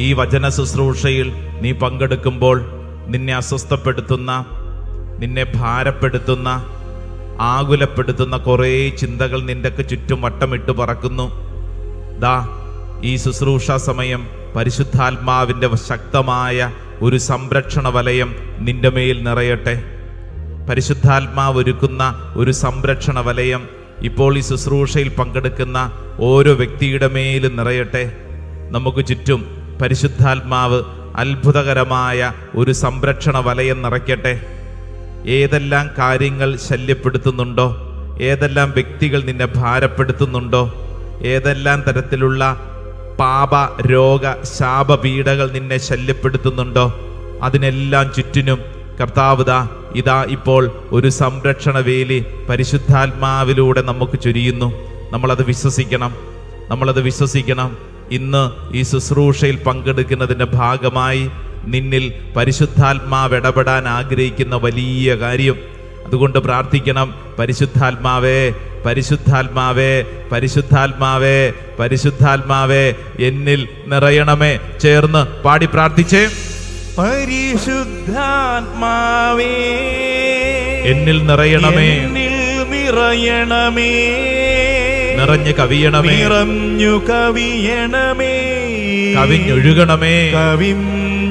ഈ വചന ശുശ്രൂഷയിൽ നീ പങ്കെടുക്കുമ്പോൾ നിന്നെ അസ്വസ്ഥപ്പെടുത്തുന്ന നിന്നെ ഭാരപ്പെടുത്തുന്ന ആകുലപ്പെടുത്തുന്ന കുറേ ചിന്തകൾ നിന്റെ ചുറ്റും വട്ടമിട്ട് പറക്കുന്നു. ദാ ഈ ശുശ്രൂഷ സമയം പരിശുദ്ധാത്മാവിന്റെ ശക്തമായ ഒരു സംരക്ഷണ വലയം നിന്റെ മേൽ നിറയട്ടെ. പരിശുദ്ധാത്മാവ് ഒരുക്കുന്ന ഒരു സംരക്ഷണ വലയം ഇപ്പോൾ ഈ ശുശ്രൂഷയിൽ പങ്കെടുക്കുന്ന ഓരോ വ്യക്തിയുടെ മേലും നിറയട്ടെ. നമുക്ക് ചുറ്റും പരിശുദ്ധാത്മാവ് അത്ഭുതകരമായ ഒരു സംരക്ഷണ വലയം നിറയ്ക്കട്ടെ. ഏതെല്ലാം കാര്യങ്ങൾ ശല്യപ്പെടുത്തുന്നുണ്ടോ? ഏതെല്ലാം വ്യക്തികൾ നിന്നെ ഭാരപ്പെടുത്തുന്നുണ്ടോ? ഏതെല്ലാം തരത്തിലുള്ള പാപ രോഗ ശാപപീഠകൾ നിന്നെ ശല്യപ്പെടുത്തുന്നുണ്ടോ? അതിനെല്ലാം ചുറ്റിനും കർത്താവുദാ ഇതാ ഇപ്പോൾ ഒരു സംരക്ഷണ വേലി പരിശുദ്ധാത്മാവിലൂടെ നമുക്ക് ചൊരിയുന്നു. നമ്മളത് വിശ്വസിക്കണം. നമ്മളത് വിശ്വസിക്കണം. ഇന്ന് ഈ ശുശ്രൂഷയിൽ പങ്കെടുക്കുന്നതിന്റെ ഭാഗമായി നിന്നിൽ പരിശുദ്ധാത്മാവ് ഇടപെടാൻ ആഗ്രഹിക്കുന്ന വലിയ കാര്യം. അതുകൊണ്ട് പ്രാർത്ഥിക്കണം പരിശുദ്ധാത്മാവേ പരിശുദ്ധാത്മാവേ പരിശുദ്ധാത്മാവേ പരിശുദ്ധാത്മാവേ എന്നിൽ നിറയണമേ. ചേർന്ന് പാടി പ്രാർത്ഥിച്ചേ. പരിശുദ്ധാത്മാവേ എന്നിൽ നിറയണമേ. നിറയണമേ. നിറഞ്ഞു കവിയണമേ. നിറഞ്ഞു കവിയണമേ. കവിഞ്ഞൊഴുകണമേ. കവിഞ്ഞൊഴുകണമേ.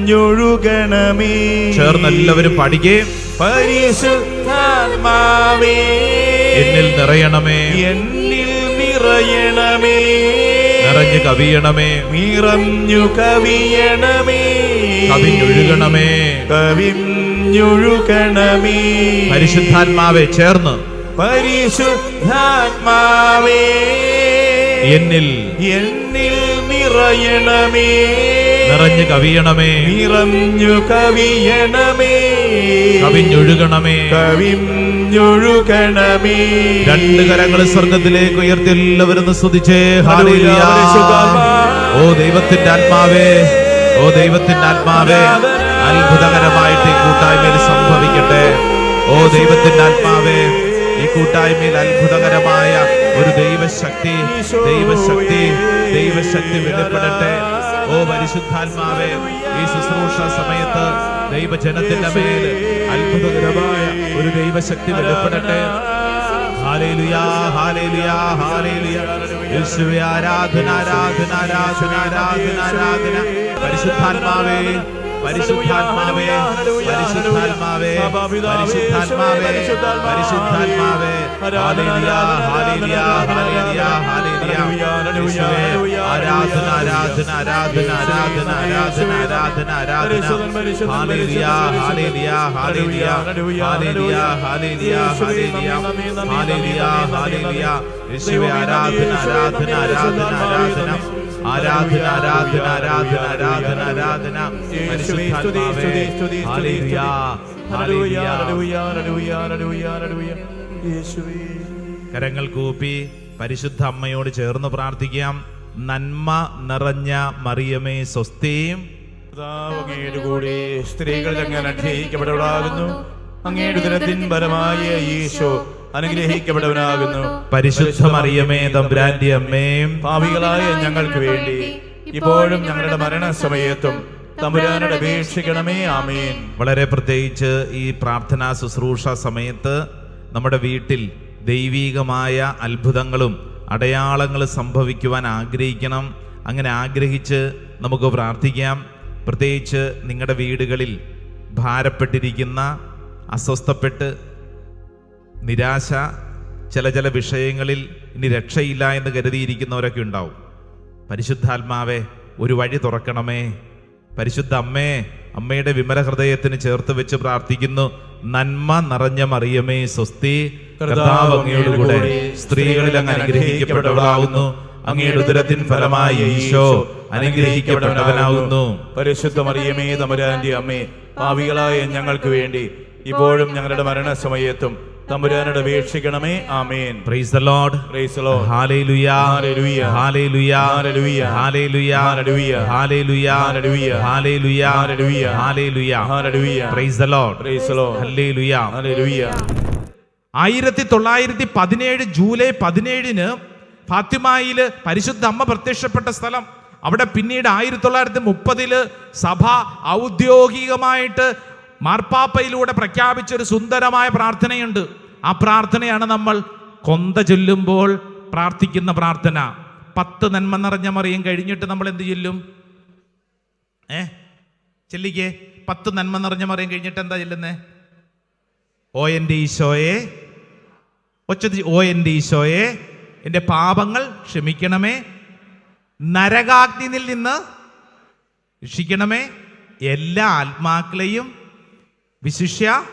ചേർന്ന് എല്ലാവരും പാടിക്കേ എന്നിൽ നിറയണമേ. എന്നിൽ നിറയണമേ. നിറഞ്ഞു കവിയണമേ. നിറഞ്ഞു കവിയണമേ. കവിഞ്ഞൊഴുകണമേ. കവിഞ്ഞൊഴുകണമേ. പരിശുദ്ധാത്മാവെ ചേർന്ന്. പരിശുദ്ധാത്മാവേ. എന്നിൽ എന്നിൽ നിറയണമേ. നിറഞ്ഞു കവിയണമേ. നിറഞ്ഞു കവിയണമേ. കവിഞ്ഞൊഴുകണമേ. കവിഞ്ഞൊഴുകണമേ. രണ്ട് കരങ്ങൾ സ്വർഗത്തിലേക്ക് ഉയർത്തി എല്ലാവരും സ്തുതിച്ചേ. ഓ ദൈവത്തിന്റെ ആത്മാവേ. ഓ ദൈവത്തിന്റെ ആത്മാവേ. അത്ഭുതകരമായിട്ട് ഈ കൂട്ടായ്മയിൽ സംഭവിക്കട്ടെ. ഓ ദൈവത്തിന്റെ ആത്മാവേ. ഈ കൂട്ടായ്മയിൽ അത്ഭുതകരമായ ഒരു ദൈവശക്തി ദൈവശക്തി ദൈവശക്തി വെളിപ്പെടട്ടെ. ഓ പരിശുദ്ധാത്മാവേ ഈ ശുശ്രൂഷ സമയത്ത് ദൈവജനത്തിന്റെ മേൽ അത്ഭുതകരമായ ഒരു ദൈവശക്തി വെളിപ്പെടട്ടെ. ആരാധന ആരാധന ആരാധന ആരാധന ആരാധന. പരിശുദ്ധാത്മാവേ പരിശുദ്ധാത്മാവേ പരിശുദ്ധാത്മാവേ പരിശുദ്ധാത്മാവേ പരിശുദ്ധാത്മാവേ. ഹാലേലുയാ ആരാധന ആരാധന ആരാധന ആരാധന ആരാധന ആരാധന ആരാധന ഹാലേലിയ ഹാലേലിയ ഹാലേലിയ ഹാലേലിയ ഹാലേലിയ ഹാലേലിയ. ഹാലേലിയ ഹാലേലിയ. യേശുവേ ആരാധന ആരാധന ആരാധന ആരാധന ആരാധന ആരാധന ആരാധന ആരാധന ആരാധന പരിശുദ്ധാത്മാവേ. ഹാലേലിയ യേശുവേ. കരങ്ങൾ കൂപ്പി പരിശുദ്ധ അമ്മയോട് ചേർന്ന് പ്രാർത്ഥിക്കാം. നന്മ നിറഞ്ഞ മറിയമേ സ്വസ്തിയും കൂടി സ്ത്രീകൾ അനുഗ്രഹിക്കപ്പെടുന്നു അങ്ങനെ അനുഗ്രഹിക്കപ്പെട്ടവളാകുന്നു. അങ്ങയുടെ ദിനത്തിൻ പരമായ ഈശോ അനുഗ്രഹിക്കപ്പെട്ടവനാകുന്നു പരിശുദ്ധ മറിയമേ തമ്പുരാന്റെ അമ്മയും പാപികളായ ഞങ്ങൾക്ക് വേണ്ടി ഇപ്പോഴും ഞങ്ങളുടെ മരണസമയത്തും തമ്പുരാനോട് അപേക്ഷിക്കണമേ. ആമേൻ. വളരെ പ്രത്യേകിച്ച് ഈ പ്രാർത്ഥനാ ശുശ്രൂഷ സമയത്ത് നമ്മുടെ വീട്ടിൽ ദൈവീകമായ അത്ഭുതങ്ങളും അടയാളങ്ങളും സംഭവിക്കുവാൻ ആഗ്രഹിക്കണം. അങ്ങനെ ആഗ്രഹിച്ച് നമുക്ക് പ്രാർത്ഥിക്കാം. പ്രത്യേകിച്ച് നിങ്ങളുടെ വീടുകളിൽ ഭാരപ്പെട്ടിരിക്കുന്ന അസ്വസ്ഥപ്പെട്ട് നിരാശ ചില ചില വിഷയങ്ങളിൽ ഇനി രക്ഷയില്ല എന്ന് കരുതിയിരിക്കുന്നവരൊക്കെ ഉണ്ടാവും. പരിശുദ്ധാത്മാവെ ഒരു വഴി തുറക്കണമേ. പരിശുദ്ധ അമ്മേ അമ്മയുടെ വിമല ഹൃദയത്തിന് ചേർത്ത് വെച്ച് പ്രാർത്ഥിക്കുന്നു. നന്മ നിറഞ്ഞ മറിയമേ സ്വസ്തി. കർത്താവ് അങ്ങയുടെ കൂടെ സ്ത്രീകളിൽ അങ്ങ് അനുഗ്രഹിക്കപ്പെട്ടവളാകുന്നു അങ്ങയുടെ ഉദരത്തിൻ ഫലമായി ഈശോ അനുഗ്രഹിക്കപ്പെട്ടവനാകുന്നു പരിശുദ്ധ മറിയമേ തമ്പുരാന്റെ അമ്മേ പാവികളായ ഞങ്ങൾക്ക് വേണ്ടി ഇപ്പോഴും ഞങ്ങളുടെ മരണസമയത്തും തമ്പുരാനോട് വീക്ഷിക്കണമേ ആമേൻ praise the lord praise the lord hallelujah. ഹല്ലേലൂയ ഹല്ലേലൂയ. ഹല്ലേലൂയ ഹല്ലേലൂയ. ഹല്ലേലൂയ ഹല്ലേലൂയ. ഹല്ലേലൂയ ഹല്ലേലൂയ. ഹല്ലേലൂയ hallelujah. Praise the lord praise the lord hallelujah ഹല്ലേലൂയ ആയിരത്തി തൊള്ളായിരത്തി പതിനേഴ് ജൂലൈ പതിനേഴിന് ഫാത്തിമയിൽ പരിശുദ്ധ അമ്മ പ്രത്യക്ഷപ്പെട്ട സ്ഥലം. അവിടെ പിന്നീട് ആയിരത്തി തൊള്ളായിരത്തി മുപ്പതിൽ സഭ ഔദ്യോഗികമായിട്ട് മാർപ്പാപ്പയിലൂടെ പ്രഖ്യാപിച്ച ഒരു സുന്ദരമായ പ്രാർത്ഥനയുണ്ട്. ആ പ്രാർത്ഥനയാണ് നമ്മൾ കൊന്ത ചൊല്ലുമ്പോൾ പ്രാർത്ഥിക്കുന്ന പ്രാർത്ഥന. പത്ത് നന്മ നിറഞ്ഞ മറിയും കഴിഞ്ഞിട്ട് നമ്മൾ എന്ത് ചൊല്ലും? ഏ? ചെല്ലിക്കേ. പത്ത് നന്മ നിറഞ്ഞ മറിയും കഴിഞ്ഞിട്ട് എന്താ ചെല്ലുന്നേ? ഓ എന്റെ ഈശോയെ. ഒച്ചതി ഓ എന്റെ ഈശോയെ എന്റെ പാപങ്ങൾ ക്ഷമിക്കണമേ. നരകാഗ്നിയിൽ നിന്ന് രക്ഷിക്കണമേ. എല്ലാ ആത്മാക്കളെയും വിശിഷ്യ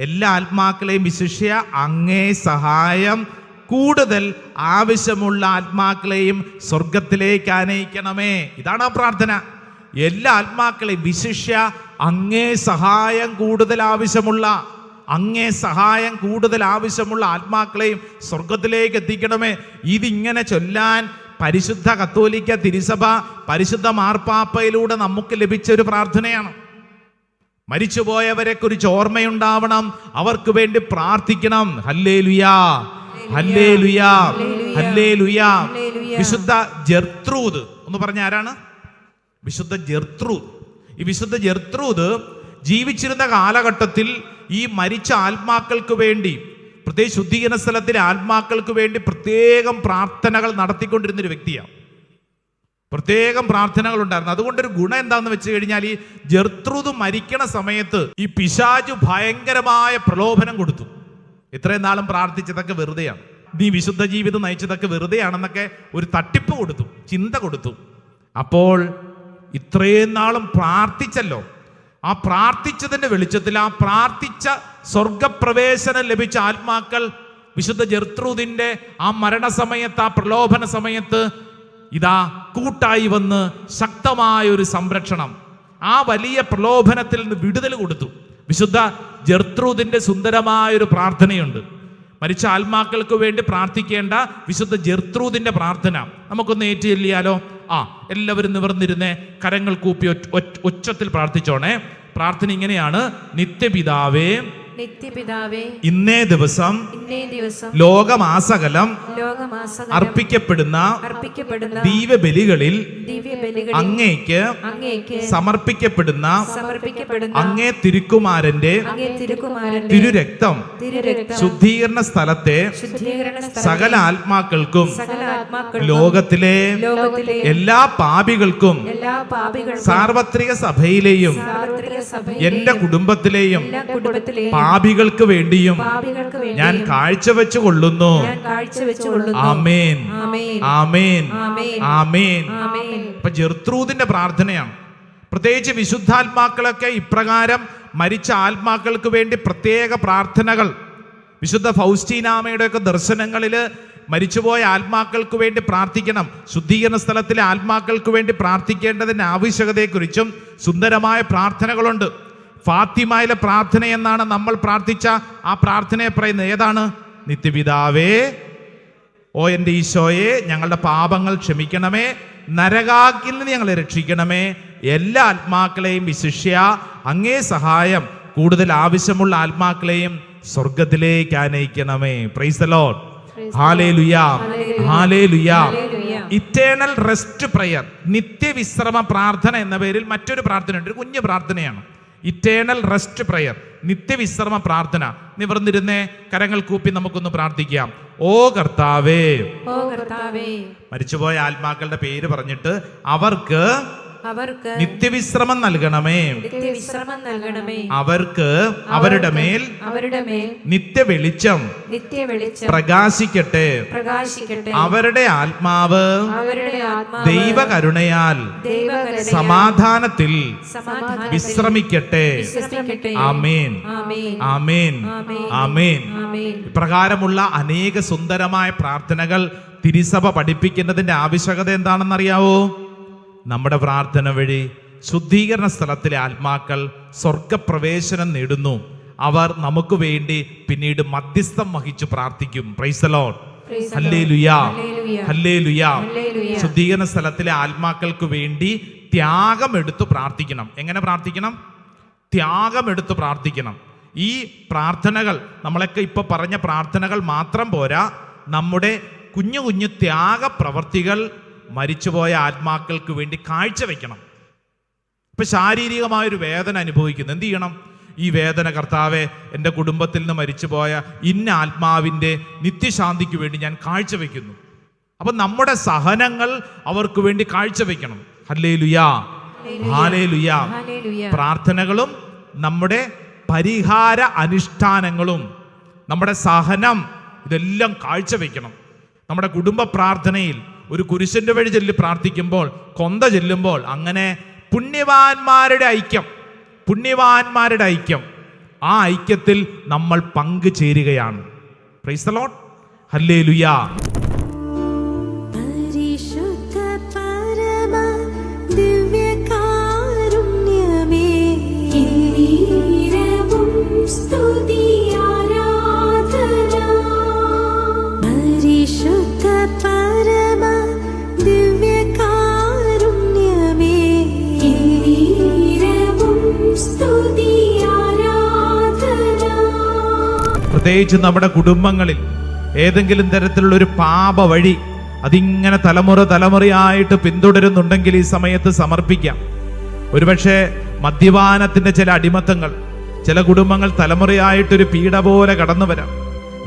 എല്ലാ ആത്മാക്കളെയും വിശിഷ്യ അങ്ങേ സഹായം. കൂടുതൽ ആവശ്യമുള്ള ആത്മാക്കളെയും സ്വർഗത്തിലേക്ക് ആനയിക്കണമേ. ഇതാണ് ആ പ്രാർത്ഥന. എല്ലാ ആത്മാക്കളെയും വിശിഷ്യ അങ്ങേ സഹായം കൂടുതൽ ആവശ്യമുള്ള അങ്ങേ സഹായം കൂടുതൽ ആവശ്യമുള്ള ആത്മാക്കളെയും സ്വർഗത്തിലേക്ക് എത്തിക്കണമേ. ഇതിങ്ങനെ ചൊല്ലാൻ പരിശുദ്ധ കത്തോലിക്ക തിരുസഭ പരിശുദ്ധ മാർപ്പാപ്പയിലൂടെ നമുക്ക് ലഭിച്ച ഒരു പ്രാർത്ഥനയാണ്. മരിച്ചുപോയവരെ കുറിച്ച് ഓർമ്മയുണ്ടാവണം. അവർക്ക് വേണ്ടി പ്രാർത്ഥിക്കണം. ഹല്ലേ ലുയാ ഹല്ലേ ലുയാ ഹല്ലേ ലുയാ വിശുദ്ധ ജർത്രൂത് ഒന്ന് പറഞ്ഞ ആരാണ്? വിശുദ്ധ ജർത്രൂത് ഈ വിശുദ്ധ ജർത്രൂത് ജീവിച്ചിരുന്ന കാലഘട്ടത്തിൽ ഈ മരിച്ച ആത്മാക്കൾക്ക് വേണ്ടി പ്രത്യേക ശുദ്ധീകരണ സ്ഥലത്തിലെ ആത്മാക്കൾക്ക് വേണ്ടി പ്രത്യേകം പ്രാർത്ഥനകൾ നടത്തിക്കൊണ്ടിരുന്നൊരു വ്യക്തിയാണ്. പ്രത്യേകം പ്രാർത്ഥനകൾ ഉണ്ടായിരുന്നു. അതുകൊണ്ടൊരു ഗുണം എന്താണെന്ന് വെച്ച് കഴിഞ്ഞാൽ ഈ ജർത്രൂത് മരിക്കണ സമയത്ത് ഈ പിശാജു ഭയങ്കരമായ പ്രലോഭനം കൊടുത്തു. ഇത്രയും നാളും പ്രാർത്ഥിച്ചതൊക്കെ വെറുതെയാണ്. നീ വിശുദ്ധ ജീവിതം നയിച്ചതൊക്കെ വെറുതെയാണെന്നൊക്കെ ഒരു തട്ടിപ്പ് കൊടുത്തു ചിന്ത കൊടുത്തു. അപ്പോൾ ഇത്രയും നാളും പ്രാർത്ഥിച്ചല്ലോ. ആ പ്രാർത്ഥിച്ചതിന്റെ വെളിച്ചത്തിൽ ആ പ്രാർത്ഥിച്ച സ്വർഗപ്രവേശനം ലഭിച്ച ആത്മാക്കൾ വിശുദ്ധ ജർത്രൂദിന്റെ ആ മരണസമയത്ത് ആ പ്രലോഭന സമയത്ത് ഇതാ കൂട്ടായി വന്ന് ശക്തമായ ഒരു സംരക്ഷണം ആ വലിയ പ്രലോഭനത്തിൽ നിന്ന് വിടുതൽ കൊടുത്തു. വിശുദ്ധ ജർത്രൂദിന്റെ സുന്ദരമായൊരു പ്രാർത്ഥനയുണ്ട്. മരിച്ച ആത്മാക്കൾക്ക് വേണ്ടി പ്രാർത്ഥിക്കേണ്ട വിശുദ്ധ ജർത്രൂദിന്റെ പ്രാർത്ഥന നമുക്കൊന്ന് ഏറ്റുചൊല്ലിയാലോ ആ എല്ലാവരും നിവർന്നിരുന്നേ കരങ്ങൾ കൂപ്പി ഉച്ചത്തിൽ പ്രാർത്ഥിച്ചോണേ. പ്രാർത്ഥന ഇങ്ങനെയാണ്. നിത്യപിതാവേ നിത്യപിതാവേ ഇന്നേ ദിവസം ഇന്നേ ദിവസം ലോകമാസകലം ലോകമാസകലം അർപ്പിക്കപ്പെടുന്ന അർപ്പിക്കപ്പെടുന്ന ദിവ്യബലികളിൽ ദിവ്യബലികളിൽ അങ്ങേക്ക് അങ്ങേക്ക് സമർപ്പിക്കപ്പെടുന്ന സമർപ്പിക്കപ്പെടുന്ന അങ്ങേ തിരുക്കുമാരന്റെ അങ്ങേ തിരുക്കുമാരന്റെ തിരുരക്തം തിരുരക്തം ശുദ്ധീകരണ സ്ഥലത്തെ ശുദ്ധീകരണ സകല ആത്മാക്കൾക്കും സകല ആത്മാക്കൾക്കും ലോകത്തിലെ ലോകത്തിലെ എല്ലാ പാപികൾക്കും എല്ലാ പാപികൾക്കും സാർവത്രിക സഭയിലെയും എന്റെ കുടുംബത്തിലെയും പാപികൾക്ക് വേണ്ടിയും ഞാൻ കാഴ്ചവെച്ചു കൊള്ളുന്നു. ആമേൻ. ആമേൻ. ആമേൻ. ഇപ്പൊ ജർത്രൂദിന്റെ പ്രാർത്ഥനയാണ്. പ്രത്യേകിച്ച് വിശുദ്ധാത്മാക്കളൊക്കെ ഇപ്രകാരം മരിച്ച ആത്മാക്കൾക്ക് വേണ്ടി പ്രത്യേക പ്രാർത്ഥനകൾ. വിശുദ്ധ ഫൗസ്റ്റീനാമയുടെ ഒക്കെ ദർശനങ്ങളിൽ മരിച്ചുപോയ ആത്മാക്കൾക്ക് വേണ്ടി പ്രാർത്ഥിക്കണം. ശുദ്ധീകരണ സ്ഥലത്തിലെ ആത്മാക്കൾക്ക് വേണ്ടി പ്രാർത്ഥിക്കേണ്ടതിന്റെ ആവശ്യകതയെക്കുറിച്ചും സുന്ദരമായ പ്രാർത്ഥനകളുണ്ട്. ഫാത്തിമയിലെ പ്രാർത്ഥന എന്നാണ് നമ്മൾ പ്രാർത്ഥിച്ച ആ പ്രാർത്ഥനയെ പറയുന്നത്. ഏതാണ്? നിത്യപിതാവേ ഓ എന്റെ ഈശോയെ ഞങ്ങളുടെ പാപങ്ങൾ ക്ഷമിക്കണമേ. നരകാക്കിൽ നിന്ന് ഞങ്ങളെ രക്ഷിക്കണമേ. എല്ലാ ആത്മാക്കളെയും വിശിഷ്യ അങ്ങേ സഹായം. കൂടുതൽ ആവശ്യമുള്ള ആത്മാക്കളെയും സ്വർഗത്തിലേക്ക് ആനയിക്കണമേ. പ്രൈസ് ദ ലോർഡ് ഹാലേ ലുയാ ഇറ്റേണൽ റെസ്റ്റ് പ്രയർ നിത്യവിശ്രമ പ്രാർത്ഥന എന്ന പേരിൽ മറ്റൊരു പ്രാർത്ഥനയുണ്ട്. ഒരു കുഞ്ഞു പ്രാർത്ഥനയാണ്. ഇറ്റേണൽ റെസ്റ്റ് പ്രയർ നിത്യവിശ്രമ പ്രാർത്ഥന നിവർന്നിരുന്നേ കരങ്ങൾ കൂപ്പി നമുക്കൊന്ന് പ്രാർത്ഥിക്കാം. ഓ കർത്താവേ. ഓ കർത്താവേ. മരിച്ചുപോയ ആത്മാക്കളുടെ പേര് പറഞ്ഞിട്ട് അവർക്ക് അവർക്ക് നിത്യവിശ്രമം നൽകണമേ. നിത്യവിശ്രമം നൽകണമേ. അവർക്ക് അവരുടെ മേൽ അവരുടെ മേൽ നിത്യ വെളിച്ചം നിത്യ വെളിച്ചം പ്രകാശിക്കട്ടെ. പ്രകാശിക്കട്ടെ. അവരുടെ ആത്മാവ് അവരുടെ ആത്മാവ് ദൈവകരുണയാൽ ദൈവകരുണ സമാധാനത്തിൽ സമാധാനം വിശ്രമിക്കട്ടെ. വിശ്രമിക്കട്ടെ. ആമേൻ. ആമേൻ. ആമേൻ. ആമേൻ. ആമേൻ. ആമേൻ. ഇപ്രകാരമുള്ള അനേക സുന്ദരമായ പ്രാർത്ഥനകൾ തിരുസഭ പഠിപ്പിക്കുന്നതിന്റെ ആവശ്യകത എന്താണെന്നറിയാവോ? നമ്മുടെ പ്രാർത്ഥന വഴി ശുദ്ധീകരണ സ്ഥലത്തിലെ ആത്മാക്കൾ സ്വർഗപ്രവേശനം നേടുന്നു. അവർ നമുക്ക് വേണ്ടി പിന്നീട് മധ്യസ്ഥം വഹിച്ചു പ്രാർത്ഥിക്കും. പ്രൈസലോൺ ശുദ്ധീകരണ സ്ഥലത്തിലെ ആത്മാക്കൾക്ക് വേണ്ടി ത്യാഗമെടുത്ത് പ്രാർത്ഥിക്കണം. എങ്ങനെ പ്രാർത്ഥിക്കണം? ത്യാഗം ത്യാഗമെടുത്ത് പ്രാർത്ഥിക്കണം. ഈ പ്രാർത്ഥനകൾ നമ്മളൊക്കെ ഇപ്പൊ പറഞ്ഞ പ്രാർത്ഥനകൾ മാത്രം പോരാ. നമ്മുടെ കുഞ്ഞു കുഞ്ഞു ത്യാഗ പ്രവർത്തികൾ മരിച്ചുപോയ ആത്മാക്കൾക്ക് വേണ്ടി കാഴ്ചവെക്കണം ഇപ്പൊ ശാരീരികമായൊരു വേദന അനുഭവിക്കുന്നു. എന്ത് ചെയ്യണം? ഈ വേദന കർത്താവെ എന്റെ കുടുംബത്തിൽ നിന്ന് മരിച്ചുപോയ ഇന്ന ആത്മാവിന്റെ നിത്യശാന്തിക്ക് വേണ്ടി ഞാൻ കാഴ്ചവെക്കുന്നു അപ്പൊ നമ്മുടെ സഹനങ്ങൾ അവർക്ക് വേണ്ടി കാഴ്ചവെക്കണം ഹല്ലേ ലുയാ ഹാലേ ലുയാ പ്രാർത്ഥനകളും നമ്മുടെ പരിഹാര അനുഷ്ഠാനങ്ങളും നമ്മുടെ സഹനം ഇതെല്ലാം കാഴ്ചവെക്കണം നമ്മുടെ കുടുംബ പ്രാർത്ഥനയിൽ ഒരു കുരിശന്റെ വഴി ചെല്ലി പ്രാർത്ഥിക്കുമ്പോൾ കൊന്ത ചെല്ലുമ്പോൾ അങ്ങനെ പുണ്യവാന്മാരുടെ ഐക്യം പുണ്യവാന്മാരുടെ ഐക്യം ആ ഐക്യത്തിൽ നമ്മൾ പങ്കുചേരുകയാണ് ചേരുകയാണ്. ഹല്ലേ ലുയാ പരിശുദ്ധ പരമ ദിവ്യകാരുണ്യമേ. നീരവും സ്തുതി പ്രത്യേകിച്ച് നമ്മുടെ കുടുംബങ്ങളിൽ ഏതെങ്കിലും തരത്തിലുള്ള ഒരു പാപ വഴി അതിങ്ങനെ തലമുറ തലമുറയായിട്ട് പിന്തുടരുന്നുണ്ടെങ്കിൽ ഈ സമയത്ത് സമർപ്പിക്കാം. ഒരുപക്ഷെ മദ്യപാനത്തിന്റെ ചില അടിമത്തങ്ങൾ ചില കുടുംബങ്ങൾ തലമുറയായിട്ടൊരു പീഡ പോലെ കടന്നു വരാം.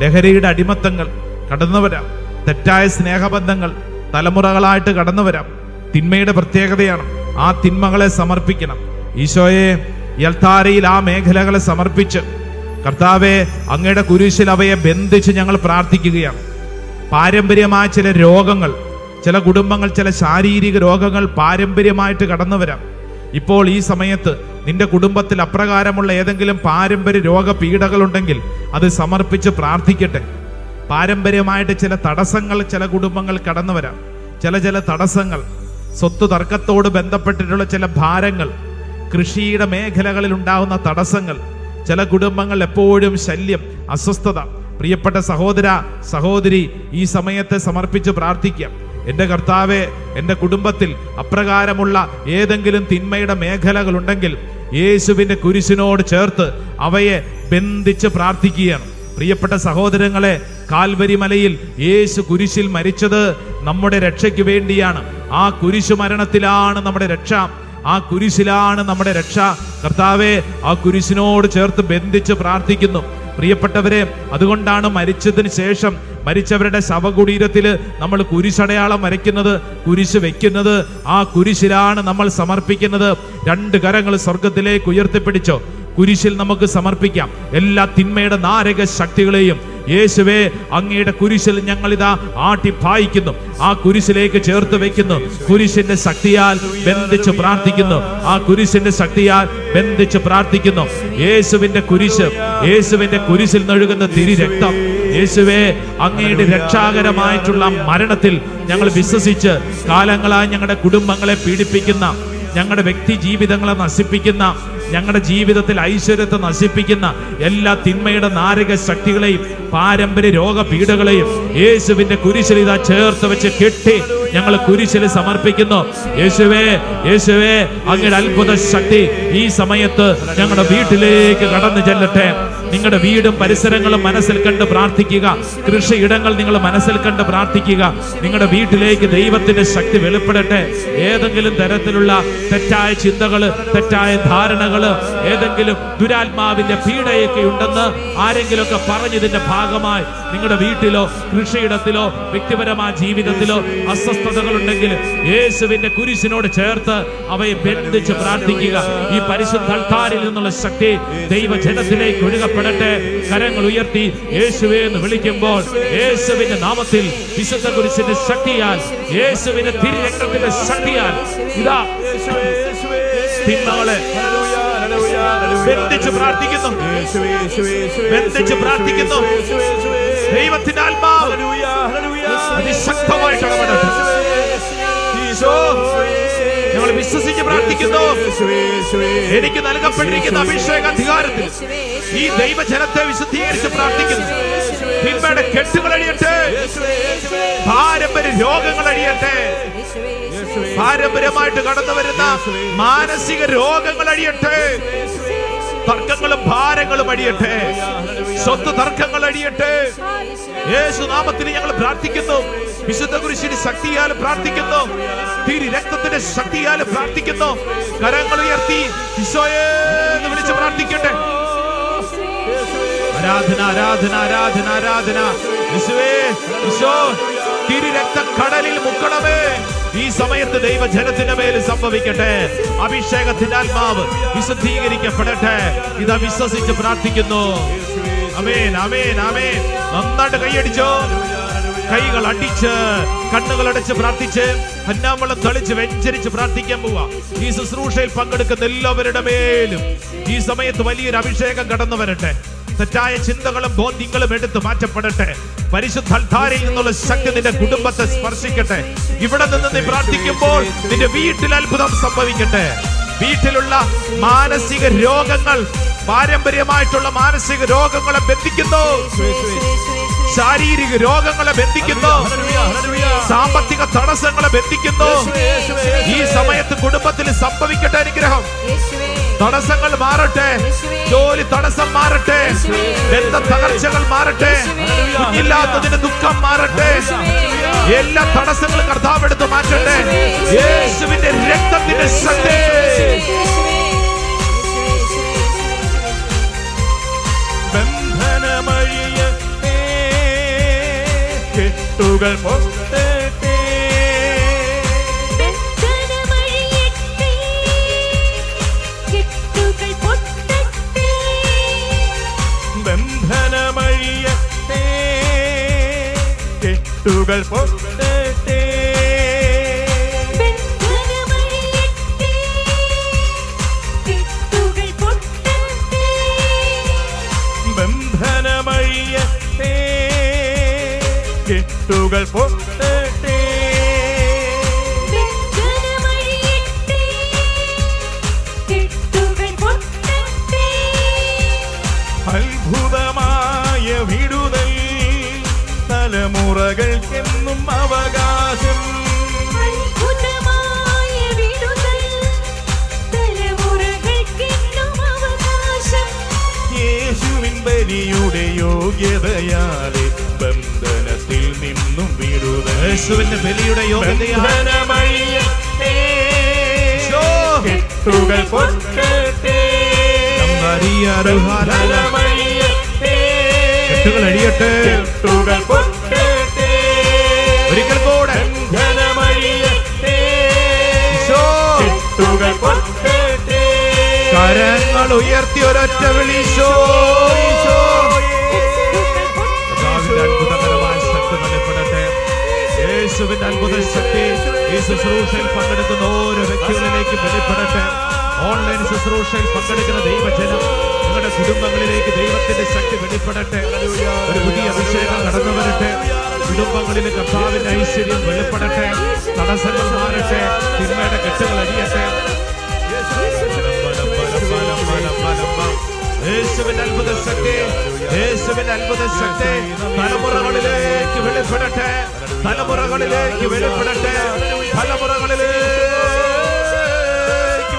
ലഹരിയുടെ അടിമത്തങ്ങൾ കടന്നു വരാം. തെറ്റായ സ്നേഹബന്ധങ്ങൾ തലമുറകളായിട്ട് കടന്നു വരാം. തിന്മയുടെ പ്രത്യേകതയാണ് ആ തിന്മകളെ സമർപ്പിക്കണം. ഈശോയെ യൽത്താരയിൽ ആ മേഖലകളെ സമർപ്പിച്ച് കർത്താവെ അങ്ങയുടെ കുരിശിൽ അവയെ ബന്ധിച്ച് ഞങ്ങൾ പ്രാർത്ഥിക്കുകയാണ്. പാരമ്പര്യമായ ചില രോഗങ്ങൾ ചില കുടുംബങ്ങൾ ചില ശാരീരിക രോഗങ്ങൾ പാരമ്പര്യമായിട്ട് കടന്നു വരാം ഇപ്പോൾ ഈ സമയത്ത് നിന്റെ കുടുംബത്തിൽ അപ്രകാരമുള്ള ഏതെങ്കിലും പാരമ്പര്യ രോഗപീഠകളുണ്ടെങ്കിൽ അത് സമർപ്പിച്ച് പ്രാർത്ഥിക്കട്ടെ. പാരമ്പര്യമായിട്ട് ചില തടസ്സങ്ങൾ ചില കുടുംബങ്ങൾ കടന്നു വരാം ചില ചില തടസ്സങ്ങൾ സ്വത്ത് തർക്കത്തോട് ബന്ധപ്പെട്ടിട്ടുള്ള ചില ഭാരങ്ങൾ കൃഷിയുടെ മേഖലകളിൽ ഉണ്ടാകുന്ന തടസ്സങ്ങൾ ചില കുടുംബങ്ങൾ എപ്പോഴും ശല്യം അസ്വസ്ഥത. പ്രിയപ്പെട്ട സഹോദര സഹോദരി ഈ സമയത്തെ സമർപ്പിച്ച് പ്രാർത്ഥിക്കാം. എന്റെ കർത്താവെ എന്റെ കുടുംബത്തിൽ അപ്രകാരമുള്ള ഏതെങ്കിലും തിന്മയുടെ മേഖലകളുണ്ടെങ്കിൽ യേശുവിന്റെ കുരിശിനോട് ചേർത്ത് അവയെ ബന്ധിച്ച് പ്രാർത്ഥിക്കുകയാണ്. പ്രിയപ്പെട്ട സഹോദരങ്ങളെ കാൽവരി മലയിൽ യേശു കുരിശിൽ മരിച്ചത് നമ്മുടെ രക്ഷയ്ക്ക് വേണ്ടിയാണ്. ആ കുരിശു മരണത്തിലാണ് നമ്മുടെ രക്ഷ. ആ കുരിശിലാണ് നമ്മുടെ രക്ഷ കർത്താവെ ആ കുരിശിനോട് ചേർത്ത് ബന്ധിച്ച് പ്രാർത്ഥിക്കുന്നു. പ്രിയപ്പെട്ടവരെ അതുകൊണ്ടാണ് മരിച്ചതിന് ശേഷം മരിച്ചവരുടെ ശവകുടീരത്തിൽ നമ്മൾ കുരിശടയാളം വരയ്ക്കുന്നത് കുരിശ് വെക്കുന്നത് ആ കുരിശിലാണ് നമ്മൾ സമർപ്പിക്കുന്നത്. രണ്ട് കരങ്ങൾ സ്വർഗത്തിലേക്ക് ഉയർത്തിപ്പിടിച്ചോ കുരിശിൽ നമുക്ക് സമർപ്പിക്കാം. എല്ലാ തിന്മയുടെ നാരക ശക്തികളെയും യേശുവേ അങ്ങയുടെ കുരിശിൽ ഞങ്ങൾ ഇതാ ആട്ടി പായിക്കുന്നു. ആ കുരിശിലേക്ക് ചേർത്ത് വെക്കുന്നു. കുരിശിന്റെ ശക്തിയാൽ ബന്ധിച്ച് പ്രാർത്ഥിക്കുന്നു. ആ കുരിശിന്റെ ശക്തിയാൽ ബന്ധിച്ച് പ്രാർത്ഥിക്കുന്നു. യേശുവിന്റെ കുരിശ് യേശുവിന്റെ കുരിശിൽ നഴുകുന്ന തിരി രക്തം. യേശുവേ അങ്ങയുടെ രക്ഷാകരമായിട്ടുള്ള മരണത്തിൽ ഞങ്ങൾ വിശ്വസിച്ച് കാലങ്ങളായി ഞങ്ങളുടെ കുടുംബങ്ങളെ പീഡിപ്പിക്കുന്ന ഞങ്ങളുടെ വ്യക്തി ജീവിതങ്ങളെ നശിപ്പിക്കുന്ന ഞങ്ങളുടെ ജീവിതത്തിൽ ഐശ്വര്യത്തെ നശിപ്പിക്കുന്ന എല്ലാ തിന്മയുടെ നാരക ശക്തികളെയും പാരമ്പര്യ രോഗപീഠകളെയും യേശുവിന്റെ കുരിശിൽ ഇതാ ചേർത്ത് വെച്ച് കെട്ടി ഞങ്ങൾ കുരിശിൽ സമർപ്പിക്കുന്നു. യേശുവേ യേശുവേ അങ്ങയുടെ അത്ഭുത ശക്തി ഈ സമയത്ത് ഞങ്ങളുടെ വീട്ടിലേക്ക് കടന്നു ചെല്ലട്ടെ. നിങ്ങളുടെ വീടും പരിസരങ്ങളും മനസ്സിൽ കണ്ട് പ്രാർത്ഥിക്കുക. കൃഷിയിടങ്ങൾ നിങ്ങൾ മനസ്സിൽ കണ്ട് പ്രാർത്ഥിക്കുക. നിങ്ങളുടെ വീട്ടിലേക്ക് ദൈവത്തിന്റെ ശക്തി വെളിപ്പെടട്ടെ. ഏതെങ്കിലും തരത്തിലുള്ള തെറ്റായ ചിന്തകൾ തെറ്റായ ധാരണകൾ ഏതെങ്കിലും ദുരാത്മാവിന്റെ പീഡയൊക്കെ ഉണ്ടെന്ന് ആരെങ്കിലുമൊക്കെ പറഞ്ഞതിന്റെ ഭാഗമായി നിങ്ങളുടെ വീട്ടിലോ കൃഷിയിടത്തിലോ വ്യക്തിപരമായ ജീവിതത്തിലോ അസ്വസ്ഥതകളുണ്ടെങ്കിൽ യേശുവിന്റെ കുരിശിനോട് ചേർത്ത് അവയെ ബന്ധിച്ച് പ്രാർത്ഥിക്കുക. ഈ പരിശുദ്ധ അൾത്താരിൽ നിന്നുള്ള ശക്തി ദൈവജനത്തിലേക്ക് ഒഴുകപ്പെടട്ടെ. കരങ്ങൾ ഉയർത്തി യേശുവെ എന്ന് വിളിക്കുമ്പോൾ യേശുവിന്റെ നാമത്തിൽ വിശുദ്ധ കുരിശിന്റെ ശക്തിയാൽ യേശുവിന്റെ തിരുരക്തത്തിന്റെ ശക്തിയാൽ ഇതാ. തിന്മകളെ ബന്ധിച്ച് പ്രാർത്ഥിക്കുന്നു. ബന്ധിച്ച് പ്രാർത്ഥിക്കുന്നു. ദൈവത്തിന്റെ ആത്മാവ് അതിശക്തമായിട്ട് ഞങ്ങൾ വിശ്വസിച്ച് പ്രാർത്ഥിക്കുന്നു. പ്രാർത്ഥിക്കുന്നു എനിക്ക് നൽകപ്പെട്ടിരിക്കുന്ന അഭിഷേക അധികാരത്തിൽ ഈ ദൈവജനത്തെ വിശുദ്ധീകരിച്ച് പ്രാർത്ഥിക്കുന്നു. തിന്മയുടെ കെട്ടുകൾ അടിയട്ടെ. പാരമ്പര്യ രോഗങ്ങൾ അടിയട്ടെ. പാരമ്പര്യമായിട്ട് കടന്നു വരുന്ന മാനസിക രോഗങ്ങൾ അടിയട്ടെ. തർക്കങ്ങളും ഭാരങ്ങളും അടിയട്ടെ. സ്വത്ത് തർക്കങ്ങൾ അടിയട്ടെ. യേശു നാമത്തിന് ഞങ്ങൾ പ്രാർത്ഥിക്കുന്നു. വിശുദ്ധ കുരിശിന് ശക്തിയാൽ പ്രാർത്ഥിക്കുന്നു. തിരി രക്തത്തിന്റെ ശക്തിയാൽ പ്രാർത്ഥിക്കുന്നു. കരങ്ങൾ ഉയർത്തി ഈശോയെ എന്ന് വിളിച്ച് പ്രാർത്ഥിക്കട്ടെ. ആരാധന ആരാധന ആരാധന ആരാധന. വിശുവേ ഈശോ തിരി രക്ത കടലിൽ മുക്കണമേ. ഈ സമയത്ത് ദൈവജനത്തിന്റെ മേൽ സംഭവിക്കട്ടെ. അഭിഷേകത്തിന്റെ ആത്മാവ് വിശുദ്ധീകരിക്കപ്പെടട്ടെ. ഇത് വിശ്വസിച്ച് പ്രാർത്ഥിക്കുന്നു. അമേൻ അമേൻ അമേൻ നന്നായിട്ട് കൈയടിച്ചോ. കൈകൾ അടിച്ച് കണ്ണുകൾ അടച്ച് പ്രാർത്ഥിച്ച് ഹന്നാമ്പളം തളിച്ച് വെഞ്ചരിച്ച് പ്രാർത്ഥിക്കാൻ പോവാ. ഈ ശുശ്രൂഷയിൽ പങ്കെടുക്കുന്ന എല്ലാവരുടെ മേലും ഈ സമയത്ത് വലിയൊരു അഭിഷേകം കടന്നു വരട്ടെ. തെറ്റായ ചിന്തകളും ബോധ്യങ്ങളും എടുത്ത് മാറ്റപ്പെടട്ടെ. പരിശുദ്ധ അൽത്താരയിൽ നിന്നുള്ള ശക്തി നിന്റെ കുടുംബത്തെ സ്പർശിക്കട്ടെ. ഇവിടെ നിന്ന് നീ പ്രാർത്ഥിക്കുമ്പോൾ നിന്റെ വീട്ടിൽ അത്ഭുതം സംഭവിക്കട്ടെ. വീട്ടിലുള്ള മാനസിക രോഗങ്ങൾ പാരമ്പര്യമായിട്ടുള്ള മാനസിക രോഗങ്ങളെ ബന്ധിക്കുന്നു. ശാരീരിക രോഗങ്ങളെ ബന്ധിക്കുന്നു. സാമ്പത്തിക തടസ്സങ്ങളെ ബന്ധിക്കുന്നു. ഈ സമയത്ത് കുടുംബത്തിൽ സംഭവിക്കട്ടെ അനുഗ്രഹം. തടസ്സങ്ങൾ മാറട്ടെ. ജോലി തടസ്സം മാറട്ടെ. ബന്ധ തകർച്ചകൾ മാറട്ടെ. കുഞ്ഞില്ലാത്തതിന് ദുഃഖം മാറട്ടെ. എല്ലാ തടസ്സങ്ങളും കർത്താവ് എടുത്ത് മാറ്റട്ടെ. യേശുവിന്റെ രക്തത്തിന്റെ ശക്തി. ബന്ധനമഴിയ കെട്ടുകൾ കെട്ടുകൾ പൊട്ടട്ടെ ബന്ധനമഴിയട്ടെ കെട്ടുകൾ പൊട്ടട്ടെ ബലിയുടെ യോഗ്യതയാലെ ബന്ധനത്തിൽ നിന്നും വിടുതൽ യേശുവിന്റെ ബലിയുടെ യോഗ്യതയാൽ ബന്ധനമഴിയട്ടെ. ഈശോ. കെട്ടുകൾ പൊട്ടട്ടെ ബന്ധനമഴിയട്ടെ. കരങ്ങൾ ഉയർത്തി ഒരൊറ്റ അത്ഭുതകരമായ ശക്തി പങ്കെടുക്കുന്ന ഓരോ ഓൺലൈൻ ശുശ്രൂഷയിൽ പങ്കെടുക്കുന്ന ദൈവജനം നിങ്ങളുടെ കുടുംബങ്ങളിലേക്ക് ദൈവത്തിന്റെ ശക്തി വെളിപ്പെടട്ടെ. ഒരു പുതിയ അഭിഷേകം കടന്നു വരട്ടെ. കുടുംബങ്ങളിൽ കർത്താവിന്റെ ഐശ്വര്യം വെളിപ്പെടട്ടെ. തടസ്സങ്ങൾ മാറട്ടെ. തിന്മയുടെ കെട്ടുകൾ യേശുവിന്റെ അത്ഭുത ശക്തി യേശുവിൻ അത്ഭുത ശക്തി തലമുറകളിലേക്ക് വെളിപ്പെടട്ടെ തലമുറകളിലേക്ക് വെളിപ്പെടട്ടെ തലമുറകളിലേക്ക്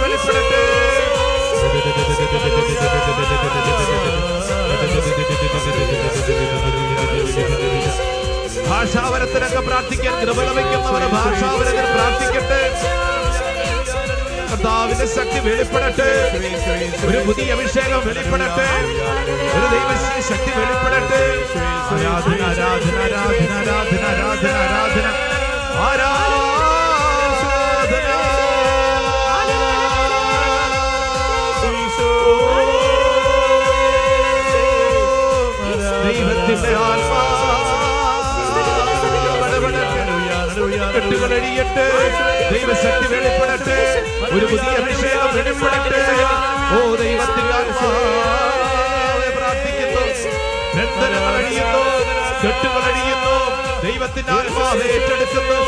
വെളിപ്പെടട്ടെ. ഭാഷാവരത്തിനൊക്കെ പ്രാർത്ഥിക്കാൻ കൃപ ലഭിക്കുന്നവരെ ഭാഷാവരത്തിന് പ്രാർത്ഥിക്കട്ടെ. കർത്താവിന്റെ ശക്തി വെളിപ്പെടട്ടെ. ഒരു പുതിയ അഭിഷേകം വെളിപ്പെടട്ടെ. ഒരു ദൈവശക്തി വെളിപ്പെടട്ടെ. ആരാധന ആരാധന ആരാധന ആരാധന ആരാധന. കെട്ടുകളടിയട്ടെ ദൈവശക്തി വെളിപ്പെടട്ടെ. ഒരു പുതിയ അഭിഷേകം വെളിപ്പെടട്ടെ. ഓ ദൈവത്തിന്റെ പ്രാർത്ഥിക്കുന്നു. ബന്ധനങ്ങൾ അഴിയുന്നു കെട്ടുകൾ അഴിയുന്നു ദൈവത്തിന്റെ ആത്മാവ് ഏറ്റെടുക്കുന്നു.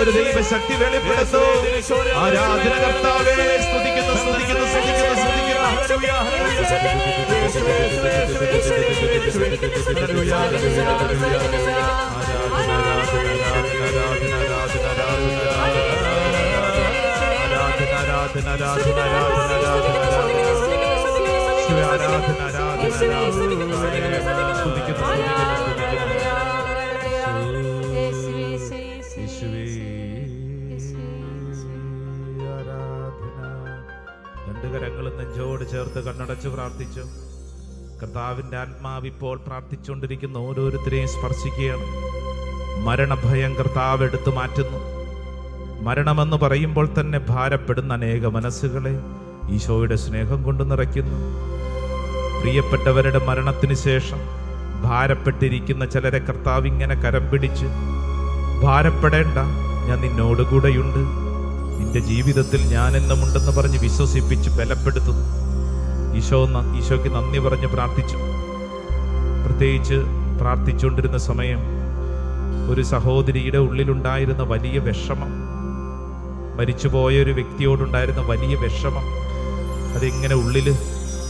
ഒരു ദൈവശക്തി വെളിപ്പെടുത്തു ആരാധന കർത്താവേ സ്തുതിക്കുന്നു സ്തുതിക്കുന്നു ഹല്ലേലൂയ ഹല്ലേലൂയ ആരാധന ആരാധന ആരാധന ആരാധന ആരാധന ആരാധന. ആരാധന ആരാധന ആരാധന രണ്ട് കരങ്ങളും നെഞ്ചോട് ചേർത്ത് കണ്ണടച്ച് പ്രാർത്ഥിച്ചു കർത്താവിന്റെ ആത്മാവ് ഇപ്പോൾ പ്രാർത്ഥിച്ചുകൊണ്ടിരിക്കുന്ന ഓരോരുത്തരെയും സ്പർശിക്കുകയാണ് മരണഭയം കർത്താവ് എടുത്തു മാറ്റുന്നു മരണമെന്ന് പറയുമ്പോൾ തന്നെ ഭാരപ്പെടുന്ന അനേക മനസ്സുകളെ ഈശോയുടെ സ്നേഹം കൊണ്ട് നിറയ്ക്കുന്നു. പ്രിയപ്പെട്ടവരുടെ മരണത്തിന് ശേഷം ഭാരപ്പെട്ടിരിക്കുന്ന ചിലരെ കർത്താവ് ഇങ്ങനെ കരം പിടിച്ച് ഭാരപ്പെടേണ്ട ഞാൻ നിന്നോടുകൂടെയുണ്ട് നിന്റെ ജീവിതത്തിൽ ഞാൻ എന്നുമുണ്ടെന്ന് പറഞ്ഞ് വിശ്വസിപ്പിച്ച് ബലപ്പെടുത്തുന്നു. ഈശോ ഈശോയ്ക്ക് നന്ദി പറഞ്ഞ് പ്രാർത്ഥിച്ചു. പ്രത്യേകിച്ച് പ്രാർത്ഥിച്ചുകൊണ്ടിരുന്ന സമയം ഒരു സഹോദരിയുടെ ഉള്ളിലുണ്ടായിരുന്ന വലിയ വിഷമം. മരിച്ചുപോയ ഒരു വ്യക്തിയോടുണ്ടായിരുന്ന വലിയ വിഷമം. അതിങ്ങനെ ഉള്ളിൽ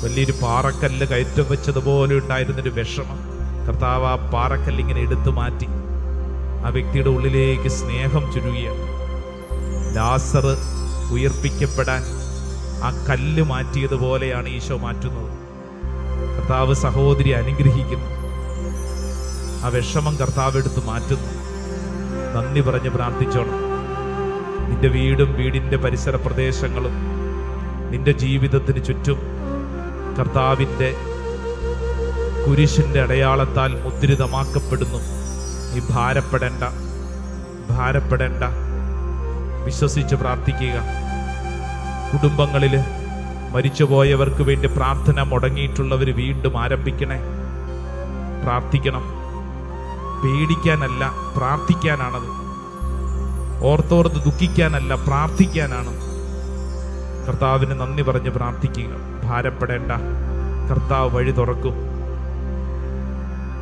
വലിയൊരു പാറക്കല്ല് കയറ്റം വെച്ചതുപോലെ ഉണ്ടായിരുന്നൊരു വിഷമം. കർത്താവ് ആ പാറക്കല്ല് ഇങ്ങനെ എടുത്തു മാറ്റി. ആ വ്യക്തിയുടെ ഉള്ളിലേക്ക് സ്നേഹം ചുരുങ്ങിയാണ് ലാസർ ഉയർപ്പിക്കപ്പെടാൻ ആ കല്ല് മാറ്റിയതുപോലെയാണ് ഈശോ മാറ്റുന്നത്. കർത്താവ് സഹോദരി അനുഗ്രഹിക്കുന്നു. ആ വിഷമം കർത്താവ് എടുത്ത് മാറ്റുന്നു. നന്ദി പറഞ്ഞ് പ്രാർത്ഥിച്ചോണം. നിന്റെ വീടും വീടിന്റെ പരിസര പ്രദേശങ്ങളും നിന്റെ ജീവിതത്തിന് ചുറ്റും കർത്താവിന്റെ കുരിശിന്റെ അടയാളത്താൽ മുദ്രിതമാക്കപ്പെടുന്നു. നീ ഭാരപ്പെടേണ്ട ഭാരപ്പെടേണ്ട. വിശ്വസിച്ച് പ്രാർത്ഥിക്കുക. കുടുംബങ്ങളിൽ മരിച്ചുപോയവർക്ക് വേണ്ടി പ്രാർത്ഥന മുടങ്ങിയിട്ടുള്ളവർ വീണ്ടും ആരംഭിക്കണേ. പ്രാർത്ഥിക്കണം. പേടിക്കാനല്ല പ്രാർത്ഥിക്കാനാണത്. ഓർത്തോർത്ത് ദുഃഖിക്കാനല്ല പ്രാർത്ഥിക്കാനാണ്. കർത്താവിന് നന്ദി പറഞ്ഞ് പ്രാർത്ഥിക്കുക. ഭാരപ്പെടേണ്ട. കർത്താവ് വഴി തുറക്കും.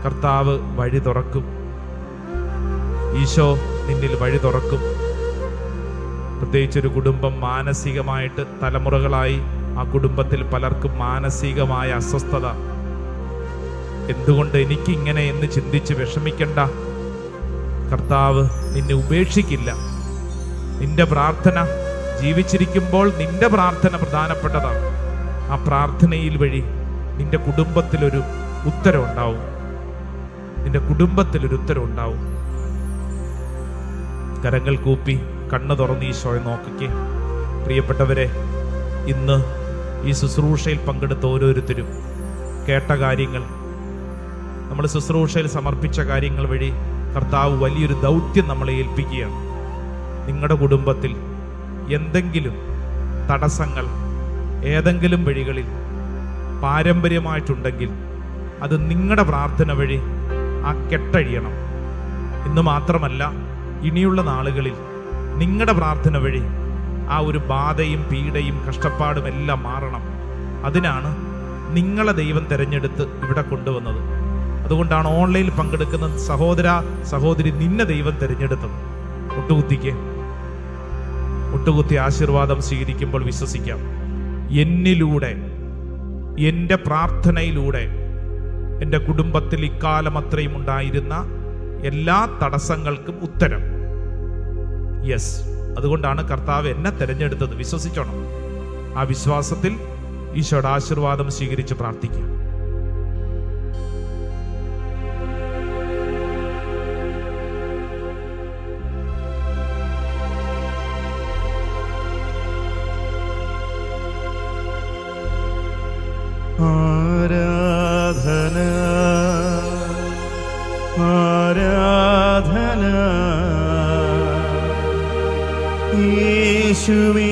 കർത്താവ് വഴി തുറക്കും. ഈശോ നിന്നിൽ വഴി തുറക്കും. പ്രത്യേകിച്ച് ഒരു കുടുംബം മാനസികമായിട്ട് തലമുറകളായി ആ കുടുംബത്തിൽ പലർക്കും മാനസികമായ അസ്വസ്ഥത. എന്തുകൊണ്ട് എനിക്കിങ്ങനെ എന്ന് ചിന്തിച്ച് വിഷമിക്കണ്ട? കർത്താവ് നിന്നെ ഉപേക്ഷിക്കില്ല. നിന്റെ പ്രാർത്ഥന ജീവിച്ചിരിക്കുമ്പോൾ നിന്റെ പ്രാർത്ഥന പ്രധാനപ്പെട്ടതാണ്. ആ പ്രാർത്ഥനയിൽ വഴി നിന്റെ കുടുംബത്തിലൊരു ഉത്തരം ഉണ്ടാവും. നിന്റെ കുടുംബത്തിലൊരു ഉത്തരം ഉണ്ടാവും. കരങ്ങൾ കൂപ്പി കണ്ണു തുറന്ന് ഈശോയെ നോക്കിക്കേ. പ്രിയപ്പെട്ടവരെ ഇന്ന് ഈ ശുശ്രൂഷയിൽ പങ്കെടുത്ത ഓരോരുത്തരും കേട്ട കാര്യങ്ങൾ നമ്മൾ ശുശ്രൂഷയിൽ സമർപ്പിച്ച കാര്യങ്ങൾ വഴി കർത്താവ് വലിയൊരു ദൗത്യം നമ്മളെ ഏൽപ്പിക്കുകയാണ്. നിങ്ങളുടെ കുടുംബത്തിൽ എന്തെങ്കിലും തടസ്സങ്ങൾ ഏതെങ്കിലും വഴികളിൽ പാരമ്പര്യമായിട്ടുണ്ടെങ്കിൽ അത് നിങ്ങളുടെ പ്രാർത്ഥന വഴി ആ കെട്ടഴിയണം. ഇന്ന് മാത്രമല്ല ഇനിയുള്ള നാളുകളിൽ നിങ്ങളുടെ പ്രാർത്ഥന വഴി ആ ഒരു ബാധയും പീഡയും കഷ്ടപ്പാടും എല്ലാം മാറണം. അതിനാണ് നിങ്ങളെ ദൈവം തിരഞ്ഞെടുത്ത് ഇവിടെ കൊണ്ടുവന്നത്. അതുകൊണ്ടാണ് ഓൺലൈനിൽ പങ്കെടുക്കുന്ന സഹോദര സഹോദരി നിന്നെ ദൈവം തിരഞ്ഞെടുത്തത്. മുട്ടുകുത്തിക്ക് മുട്ടുകുത്തി ആശീർവാദം സ്വീകരിക്കുമ്പോൾ വിശ്വസിക്കാം. എന്നിലൂടെ എന്റെ പ്രാർത്ഥനയിലൂടെ എന്റെ കുടുംബത്തിൽ ഇക്കാലം അത്രയും ഉണ്ടായിരുന്ന എല്ലാ തടസ്സങ്ങൾക്കും ഉത്തരം. യെസ് അതുകൊണ്ടാണ് കർത്താവ് എന്നെ തിരഞ്ഞെടുത്തത്. വിശ്വസിച്ചോണം. ആ വിശ്വാസത്തിൽ ഈശോയുടെ ആശീർവാദം സ്വീകരിച്ച് പ്രാർത്ഥിക്കാം. ആരാധന ആരാധന. യേശുവേ